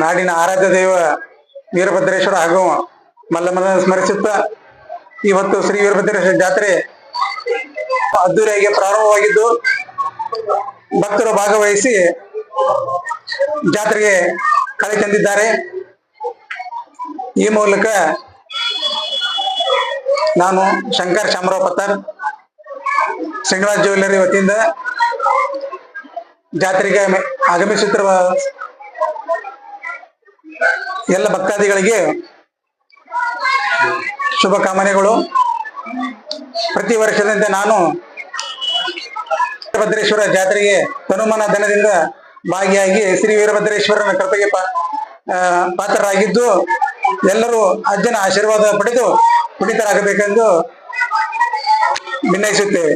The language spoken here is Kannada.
ನಾಡಿನ ಆರಾಧ್ಯ ದೇವ ವೀರಭದ್ರೇಶ್ವರ ಹಾಗೂ ಮಲ್ಲಮ್ಮನ ಸ್ಮರಿಸುತ್ತ ಇವತ್ತು ಶ್ರೀ ವೀರಭದ್ರೇಶ್ವರ ಜಾತ್ರೆ ಅದ್ದೂರಿಯಾಗಿ ಪ್ರಾರಂಭವಾಗಿದ್ದು, ಭಕ್ತರು ಭಾಗವಹಿಸಿ ಜಾತ್ರೆಗೆ ಕಳೆ ತಂದಿದ್ದಾರೆ. ಈ ಮೂಲಕ ನಾನು ಶಂಕರ್ ಶಾಮರಾವ್ ಪತ್ತಾರ್ ಶ್ರೀನಿವಾಸ್ ಜ್ಯುವೆಲ್ಲರಿ ವತಿಯಿಂದ ಜಾತ್ರೆಗೆ ಆಗಮಿಸುತ್ತಿರುವ ಎಲ್ಲ ಭಕ್ತಾದಿಗಳಿಗೆ ಶುಭ ಕಾಮನೆಗಳು. ಪ್ರತಿ ವರ್ಷದಂತೆ ನಾನು ವೀರಭದ್ರೇಶ್ವರ ಜಾತ್ರೆಗೆ ತನುಮನ ದನದಿಂದ ಭಾಗಿಯಾಗಿ ಶ್ರೀ ವೀರಭದ್ರೇಶ್ವರನ ಕೃಪೆಗೆ ಪಾತ್ರರಾಗಿದ್ದು ಎಲ್ಲರೂ ಅಜ್ಜನ ಆಶೀರ್ವಾದ ಪಡೆದು ಪುಣಿತರಾಗಬೇಕೆಂದು ಭಿನ್ನಯಿಸುತ್ತೇವೆ